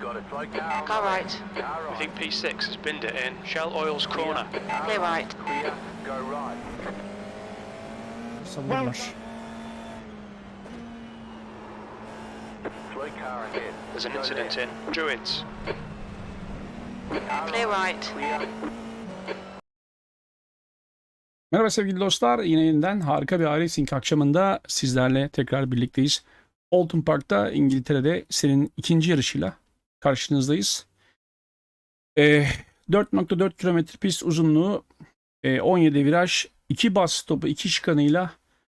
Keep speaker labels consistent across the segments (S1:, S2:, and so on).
S1: Go right.
S2: We
S3: think P6 has binned it in. Shell Oil's corner.
S1: Clear right.
S2: Go right. Someone rush.
S3: There's an incident in. Druids.
S1: Clear right.
S4: Merhaba sevgili dostlar. Yine yeniden harika bir iRacing akşamında sizlerle tekrar birlikteyiz. Oldham Park'ta İngiltere'de senin ikinci yarışıyla karşınızdayız. E, 4.4 km pist uzunluğu, e, 17 viraj, 2 bas stopu, 2 şikanıyla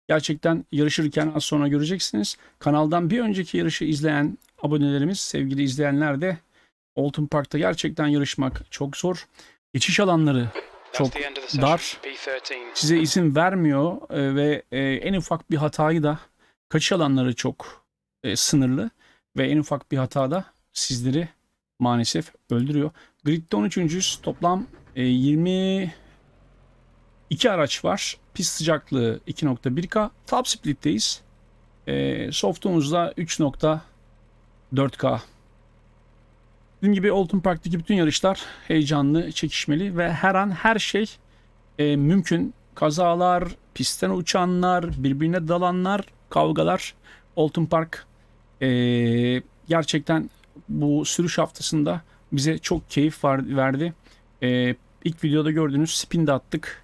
S4: gerçekten yarışırken az sonra göreceksiniz. Kanaldan bir önceki yarışı izleyen abonelerimiz, sevgili izleyenler de Olton Park'ta gerçekten yarışmak çok zor. Geçiş alanları çok dar. Size izin vermiyor e, ve e, en ufak bir hatayı da kaçış alanları çok e, sınırlı ve en ufak bir hatada sizleri maalesef öldürüyor. Grid'de 13. toplam 20 e, iki araç var. Pist sıcaklığı 2.1K. Top split'teyiz. E, softumuzda 3.4K. Dediğim gibi Olton Park'taki bütün yarışlar heyecanlı, çekişmeli ve her an her şey e, mümkün. Kazalar, pistten uçanlar, birbirine dalanlar, kavgalar. Olton Park e, gerçekten bu sürüş haftasında bize çok keyif verdi. E, ilk videoda gördüğünüz spin de attık.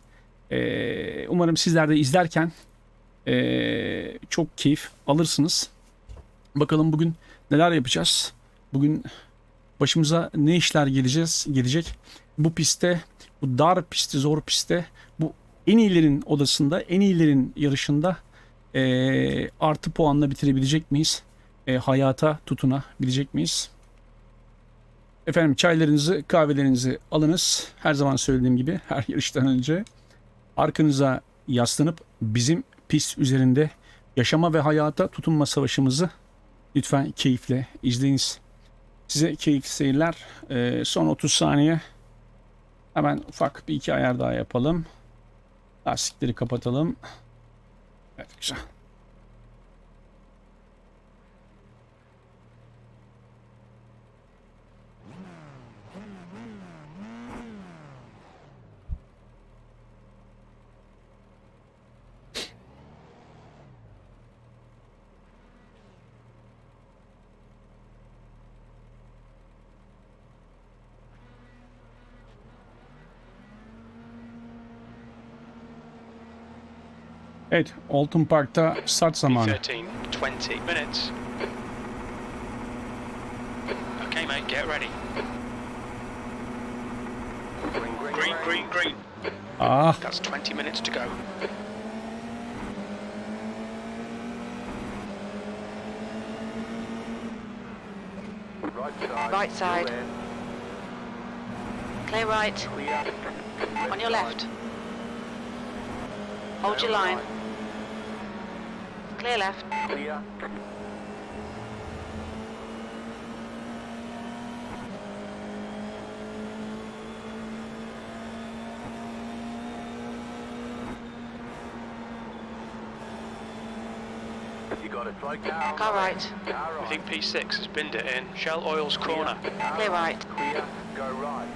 S4: E, umarım sizler de izlerken e, çok keyif alırsınız. Bakalım bugün neler yapacağız. Bugün başımıza ne işler geleceğiz gelecek. Bu pistte, bu dar pistte, zor pistte, bu en iyilerin odasında, en iyilerin yarışında e, artı puanla bitirebilecek miyiz? e, hayata tutunabilecek miyiz? Efendim çaylarınızı, kahvelerinizi alınız. Her zaman söylediğim gibi her yarıştan önce arkanıza yaslanıp bizim pis üzerinde yaşama ve hayata tutunma savaşımızı lütfen keyifle izleyiniz. Size keyifli seyirler. Ee, son 30 saniye hemen ufak bir iki ayar daha yapalım. Lastikleri kapatalım. Evet güzel. Eight, Altum Pacta Satsaman. zamanı.
S3: 13, 20 minutes. Okay mate, get ready.
S2: Green, green,
S3: green.
S4: Ah.
S3: That's 20 minutes to go.
S2: Right side. Clear
S1: right. On your left. Hold your line. Clear left.
S2: Clear. got Car
S1: right.
S2: We
S3: think P6 has binned it in. Shell Oil's corner.
S1: Clear right.
S2: Clear, go right.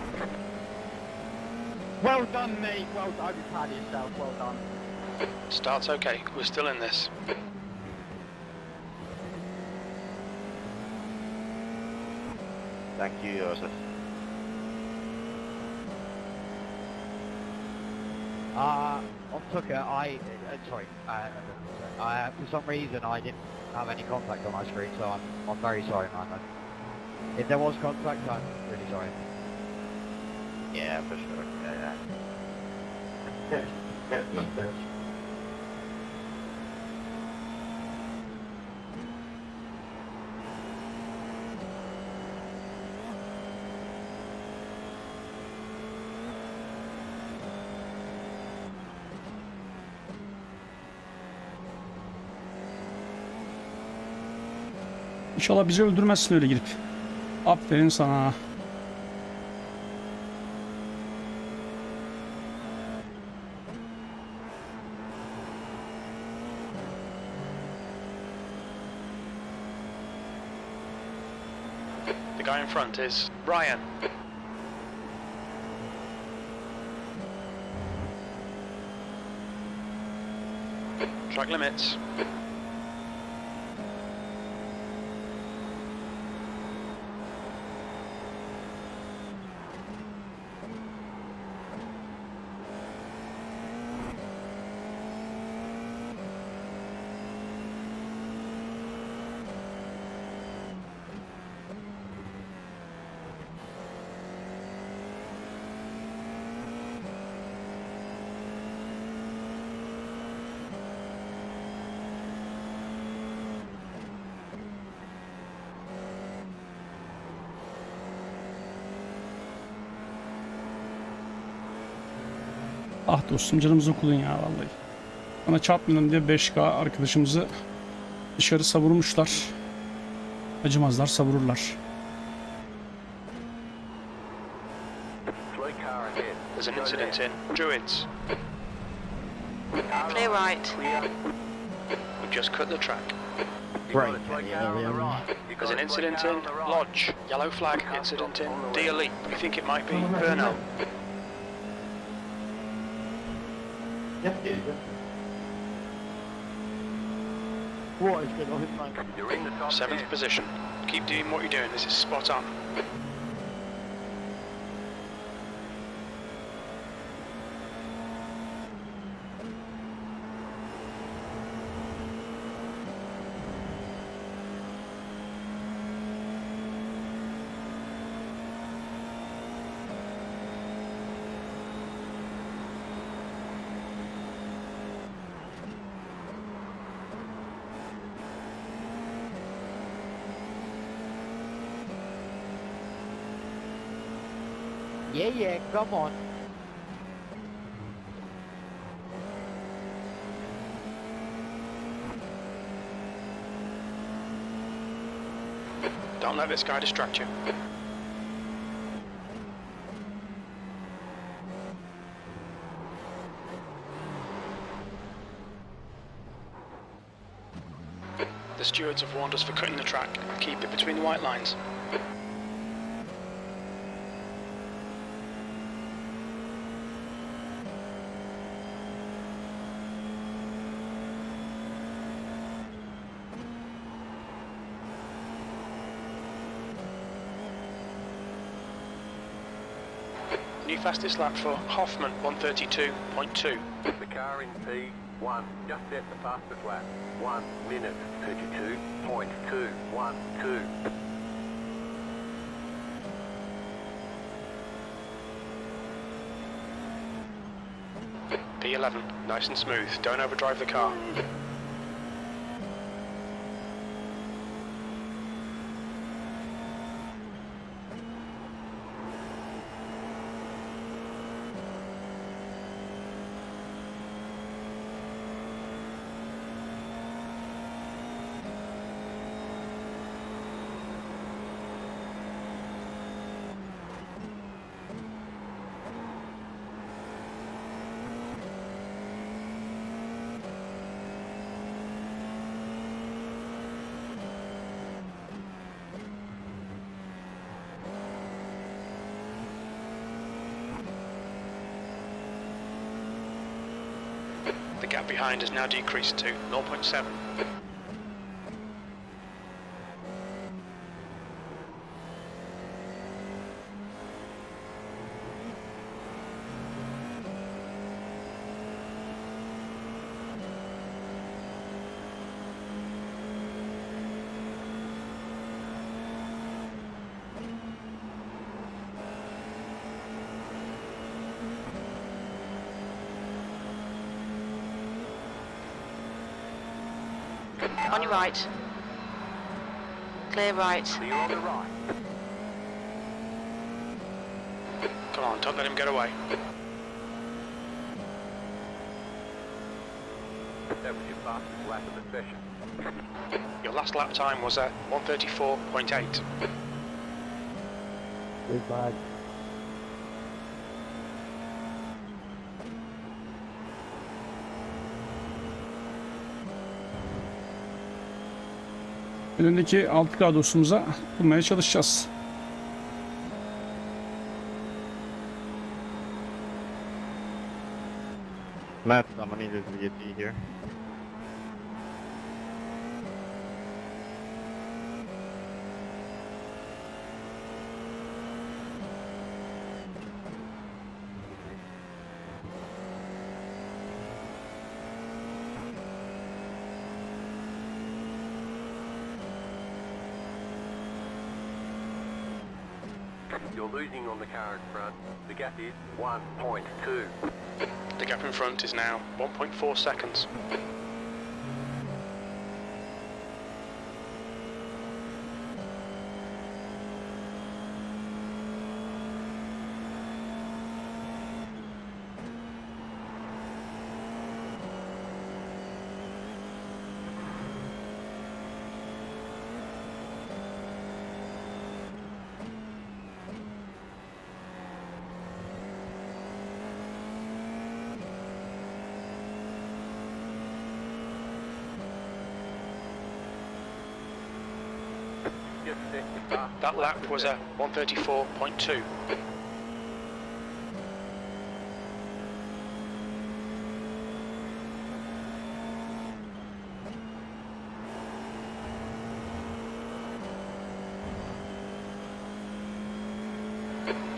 S5: Well done, mate. Well done. I was proud yourself. Well done.
S3: Starts okay. We're still in this.
S6: Thank you, Joseph.
S5: Uh, on Tucker, I, uh, sorry, uh, uh, for some reason I didn't have any contact on my screen, so I'm, I'm very sorry, man. if there was contact, I'm really sorry.
S6: Yeah, for sure. Yeah, yeah.
S4: İnşallah bizi öldürmezsin öyle girip. Aferin sana.
S3: The guy in front is Brian. Track limits.
S4: Ah dostum canımızı okudun ya vallahi. Bana çarpmayalım diye 5K arkadaşımızı dışarı savurmuşlar. Acımazlar savururlar.
S3: There's an incident in Druids.
S1: Clear right.
S3: We've just cut the track.
S5: Right.
S3: There's an incident in Lodge. Yellow flag incident in Dealee. We think it might be Burnell.
S5: Yep, you What is good, I'll hit
S2: You're in the top
S3: Seventh position. Keep doing what you're doing, this is spot on.
S5: come on.
S3: Don't let this guy distract you. The stewards have warned us for cutting the track. Keep it between the white lines. fastest lap for Hoffman, 132.2.
S2: The car in P1 just set the fastest lap, 1 minute 32.212.
S3: P11, nice and smooth, don't overdrive the car. wind has now decreased to 0.7.
S1: on your right. Clear right.
S3: Come on, don't let him get away.
S2: That was your fastest lap of the session.
S3: Your last lap time was at 134.8.
S5: Good
S4: önündeki altı kadrosumuza bulmaya çalışacağız.
S6: Matt, I'm gonna need to get you here.
S2: on the front. The gap is 1.2.
S3: The gap in front is now 1.4 seconds.
S2: but
S3: that lap was a 134.2.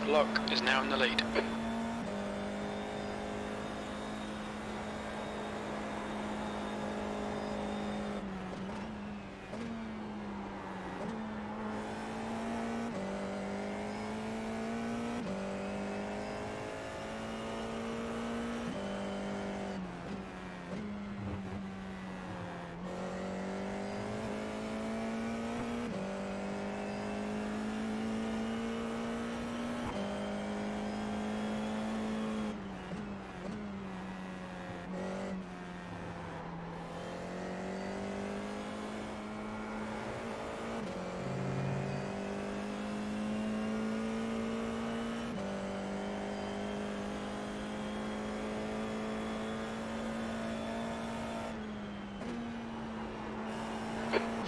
S3: Locke is now in the lead.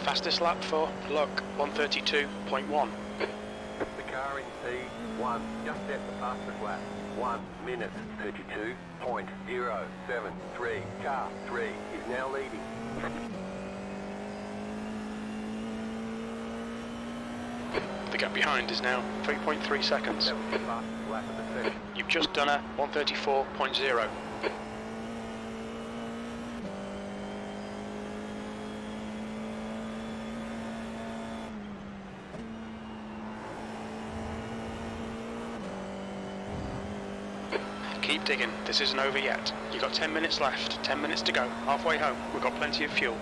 S3: Fastest lap for Luck, 132.1.
S2: The car in C1, just at the fastest lap. 1 minute 32.073. Car 3 is now leading.
S3: The gap behind is now 3.3 seconds. You've just done a 134.0. keep digging. This isn't over yet. You've got 10 minutes left. 10 minutes to go. Halfway home. We've got plenty of fuel.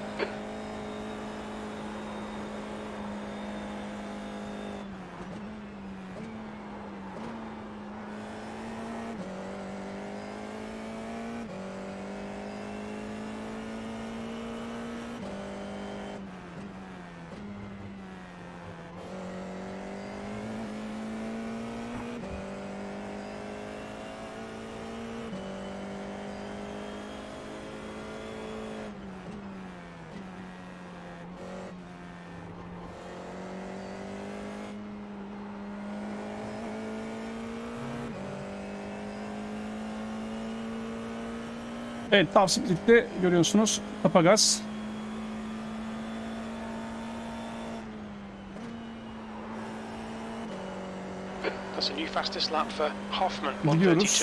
S4: Evet Tavsiplit'te görüyorsunuz Tapagaz.
S3: That's new fastest lap for Hoffman,
S4: Gidiyoruz.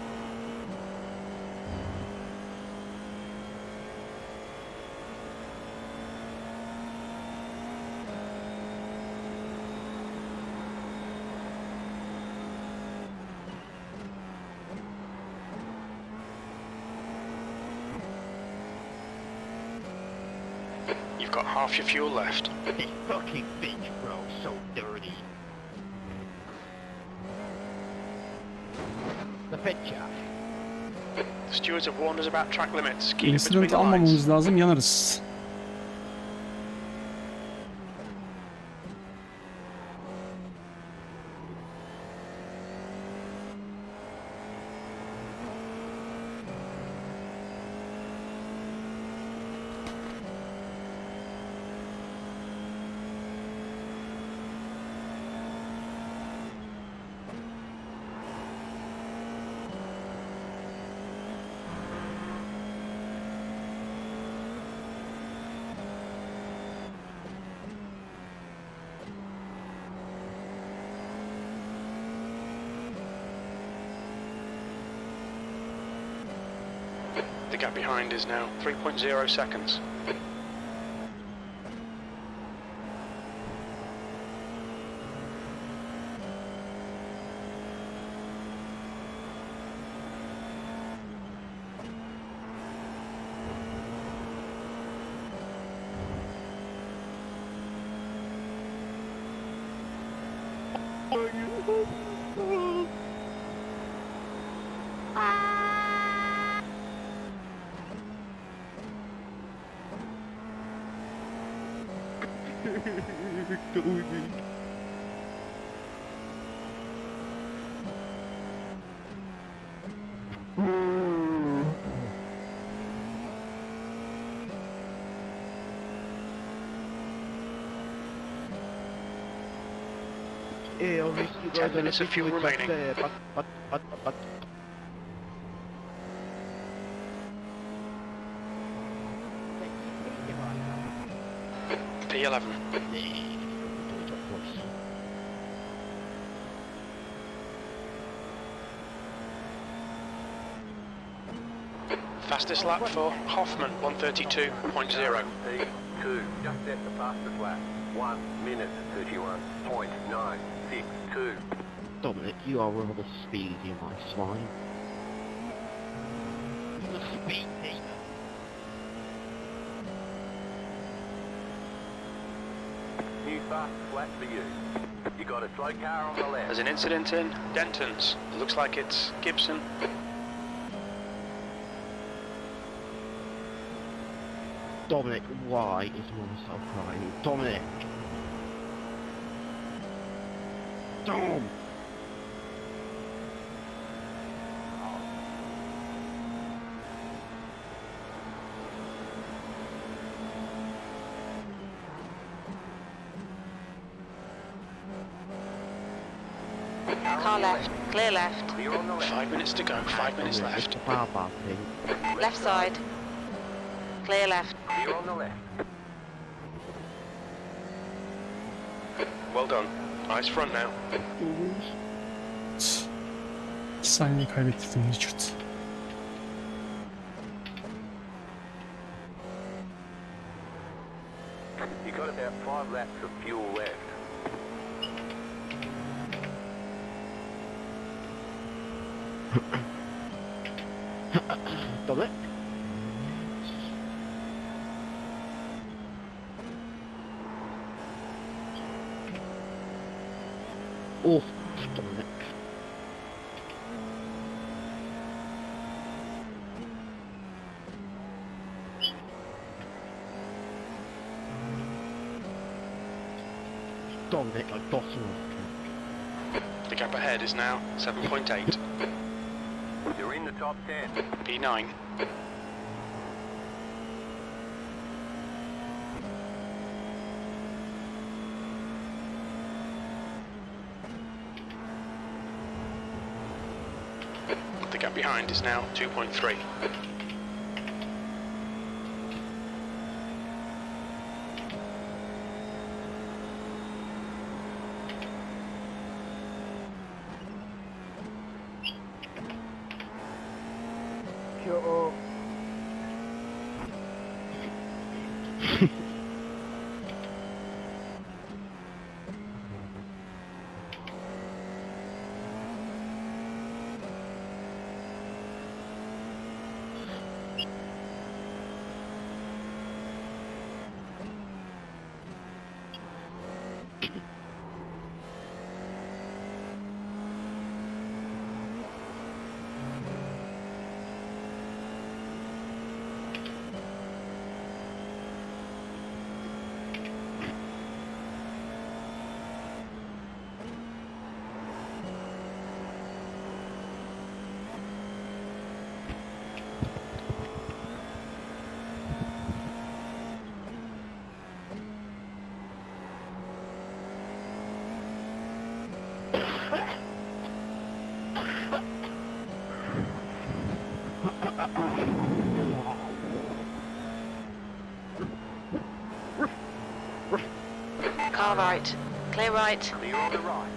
S3: half your fuel left.
S6: this fucking beach, bro, so dirty. The picture.
S3: The stewards have warned us about track limits. Keep it between the lines.
S4: almamamız lazım yanarız.
S3: The gap behind is now 3.0 seconds. to uygun.
S6: Yeah, obviously you guys
S3: remaining.
S6: There, but, but, but, but.
S3: P11. Fastest lap for Hoffman, 132.0.
S2: Two, just set the fastest lap. One minute, 31.962.
S6: Dominic, you are rather speedy, my slime. You're a speed demon.
S2: New fastest lap for you. You got a slow car on the left.
S3: There's an incident in Denton's. Looks like it's Gibson.
S6: Dominic, why is so crying? Dominic! Dom!
S1: Car left, clear left.
S3: Five minutes to go, five minutes left.
S1: Left side. Clear left.
S2: You're on the left.
S3: Well done. Eyes front now.
S4: Saniye kaybettirdim Richard.
S2: You got about five laps of fuel
S6: like bottom of the pack.
S3: The gap ahead is now 7.8.
S2: You're in the top 10.
S3: P9. The gap behind is now 2.3.
S1: Car right. Clear right.
S2: Clear on the right.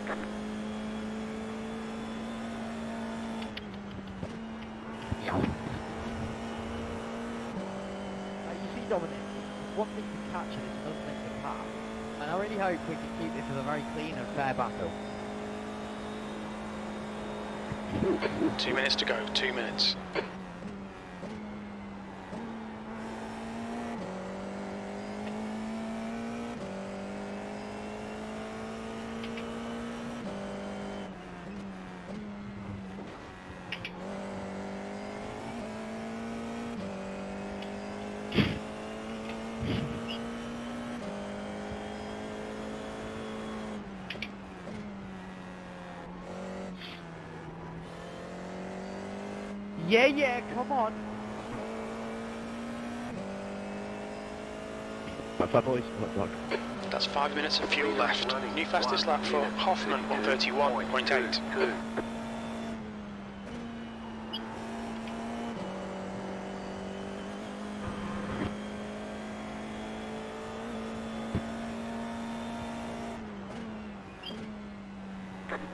S5: Now you see Dominic, one thing to catch and it's another thing to pass. And I really hope we can keep this as a very clean and fair battle.
S3: Two minutes to go, two minutes.
S5: Yeah, yeah, come on.
S6: That's my voice.
S3: That's five minutes of fuel left. New fastest lap for Hoffman, 131.8.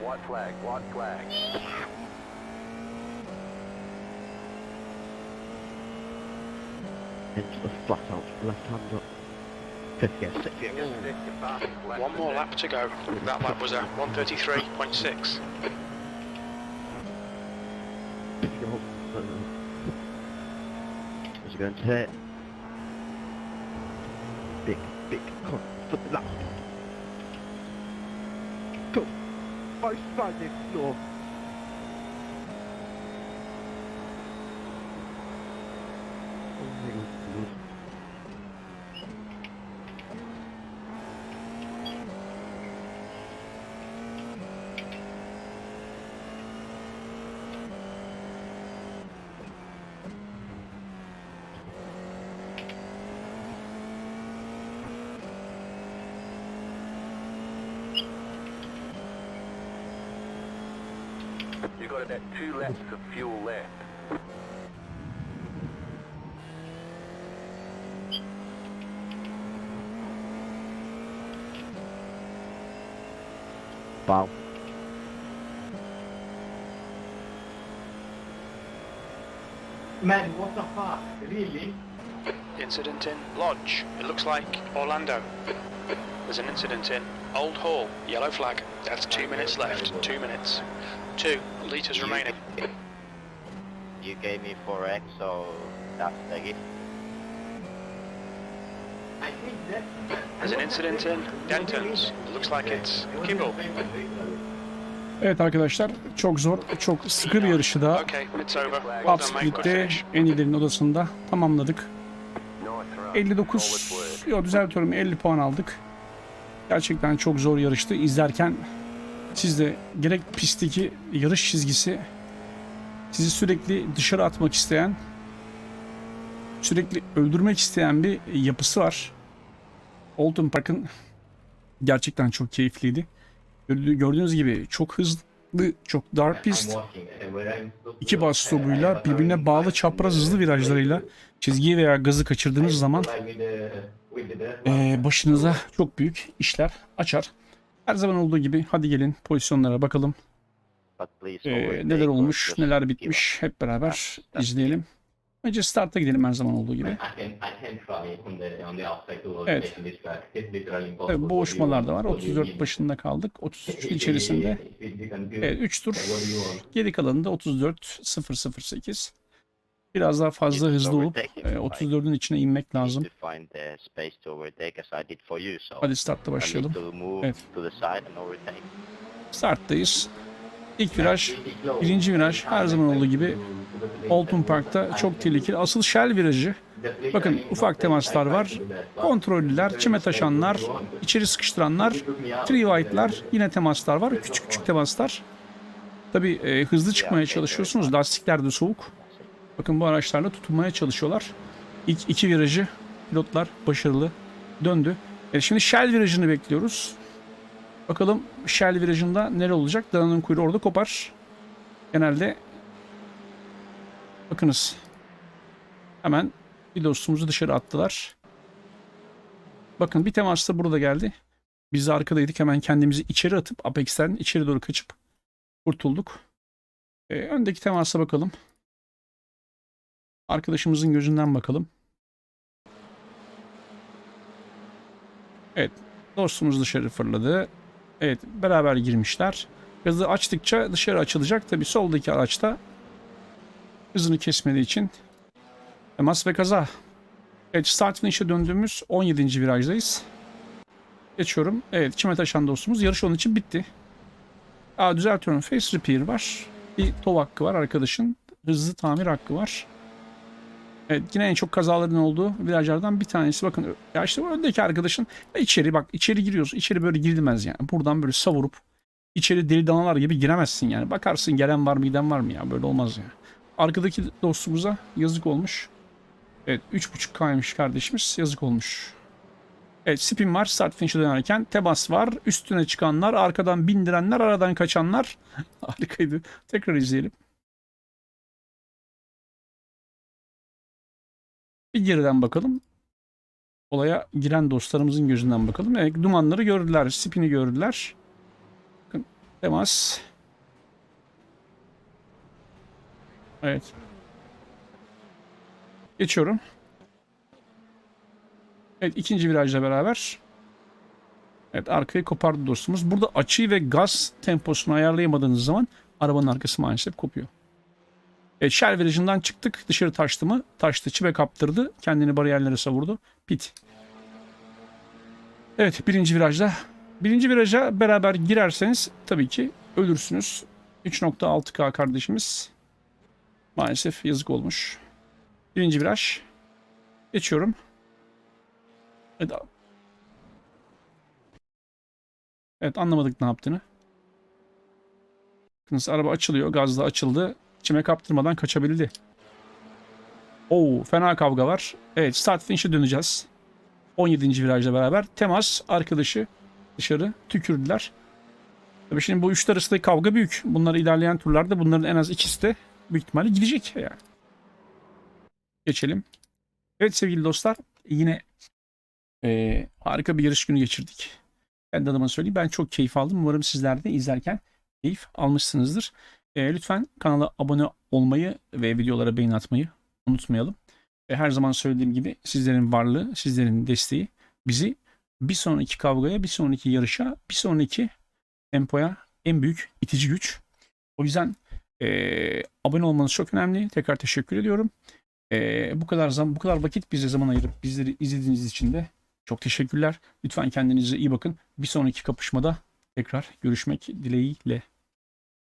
S2: White flag, white flag.
S6: the flat out left hand up.
S2: 58.
S3: One more lap to go. That lap was a 133.6.
S6: Is going to hit? Big, big, come on, for the lap. Go! I stand
S2: in floor. at two laps of fuel left.
S6: Wow.
S7: Man, what the fuck? Really?
S3: Incident in Lodge. It looks like Orlando. There's an incident in Old Hall, yellow flag. That's two minutes left. Two minutes. Two litres remaining.
S8: You gave me 4x, so that's
S7: negative.
S3: There's an incident in Denton's. Looks like it's Kibble.
S4: Evet arkadaşlar çok zor, çok sıkı bir yarışı da
S3: Alt
S4: en iyilerin odasında tamamladık. 59
S2: muyuz?
S4: Yok düzeltiyorum 50 puan aldık. Gerçekten çok zor yarıştı. İzlerken siz de gerek pistteki yarış çizgisi sizi sürekli dışarı atmak isteyen sürekli öldürmek isteyen bir yapısı var. Oldum. Park'ın gerçekten çok keyifliydi. Gördüğünüz gibi çok hızlı farklı çok dar pist iki bas birbirine bağlı çapraz hızlı virajlarıyla çizgiyi veya gazı kaçırdığınız zaman e, başınıza çok büyük işler açar. Her zaman olduğu gibi hadi gelin pozisyonlara bakalım.
S8: E,
S4: neler olmuş, neler bitmiş hep beraber izleyelim. Önce start'a gidelim her zaman olduğu gibi. Evet. Tabii boğuşmalar da var. 34 başında kaldık. 33 içerisinde evet, 3 tur. Geri kalanında 34 008. Biraz daha fazla hızlı olup
S8: 34'ün
S4: e, içine inmek lazım. Hadi start'ta başlayalım. Evet. Start'tayız. İlk viraj, birinci viraj her zaman olduğu gibi Alton Park'ta çok tehlikeli. Asıl Shell virajı. Bakın ufak temaslar var. Kontrollüler, çime taşanlar, içeri sıkıştıranlar, three white'lar yine temaslar var. Küçük küçük temaslar. Tabi e, hızlı çıkmaya çalışıyorsunuz. Lastikler de soğuk. Bakın bu araçlarla tutunmaya çalışıyorlar. İlk iki virajı pilotlar başarılı döndü. E, şimdi Shell virajını bekliyoruz. Bakalım Shell virajında neler olacak. Dana'nın kuyruğu orada kopar. Genelde bakınız hemen bir dostumuzu dışarı attılar. Bakın bir temas da burada geldi. Biz de arkadaydık hemen kendimizi içeri atıp Apex'ten içeri doğru kaçıp kurtulduk. Ee, öndeki temasa bakalım. Arkadaşımızın gözünden bakalım. Evet dostumuz dışarı fırladı. Evet beraber girmişler. Gazı açtıkça dışarı açılacak. Tabi soldaki araçta hızını kesmediği için temas ve kaza. Evet start finish'e döndüğümüz 17. virajdayız. Geçiyorum. Evet çime taşan dostumuz. Yarış onun için bitti. Aa, düzeltiyorum. Face repair var. Bir tov hakkı var arkadaşın. Hızlı tamir hakkı var. Evet yine en çok kazaların olduğu virajlardan bir tanesi. Bakın ya işte bu öndeki arkadaşın içeri bak içeri giriyoruz. İçeri böyle girilmez yani. Buradan böyle savurup içeri deli danalar gibi giremezsin yani. Bakarsın gelen var mı giden var mı ya böyle olmaz ya. Yani. Arkadaki dostumuza yazık olmuş. Evet 35 kaymış kardeşimiz yazık olmuş. Evet spin var start finish'e dönerken tebas var üstüne çıkanlar arkadan bindirenler aradan kaçanlar harikaydı tekrar izleyelim. Bir geriden bakalım. Olaya giren dostlarımızın gözünden bakalım. Evet, dumanları gördüler. Spini gördüler. Bakın, temas. Evet. Geçiyorum. Evet ikinci virajla beraber. Evet arkayı kopardı dostumuz. Burada açıyı ve gaz temposunu ayarlayamadığınız zaman arabanın arkası maalesef kopuyor. E, shell virajından çıktık. Dışarı taştı mı? Taştı. Çibe kaptırdı. Kendini bariyerlere savurdu. Pit. Evet birinci virajda. Birinci viraja beraber girerseniz tabii ki ölürsünüz. 3.6K kardeşimiz. Maalesef yazık olmuş. Birinci viraj. Geçiyorum. Evet. Evet anlamadık ne yaptığını. Bakınız araba açılıyor. Gazla açıldı. İçime kaptırmadan kaçabildi. Oo fena kavga var. Evet start finish'e döneceğiz. 17. virajla beraber temas arkadaşı dışarı tükürdüler. Tabii şimdi bu üçler arasındaki kavga büyük. Bunları ilerleyen turlarda bunların en az ikisi de büyük ihtimalle gidecek yani. Geçelim. Evet sevgili dostlar yine e, harika bir yarış günü geçirdik. Ben de adıma söyleyeyim ben çok keyif aldım. Umarım sizler de izlerken keyif almışsınızdır. E, lütfen kanala abone olmayı ve videolara beğeni atmayı unutmayalım. Ve her zaman söylediğim gibi sizlerin varlığı, sizlerin desteği bizi bir sonraki kavgaya, bir sonraki yarışa, bir sonraki tempoya en büyük itici güç. O yüzden e, abone olmanız çok önemli. Tekrar teşekkür ediyorum. E, bu kadar zaman, bu kadar vakit bize zaman ayırıp bizleri izlediğiniz için de çok teşekkürler. Lütfen kendinize iyi bakın. Bir sonraki kapışmada tekrar görüşmek dileğiyle.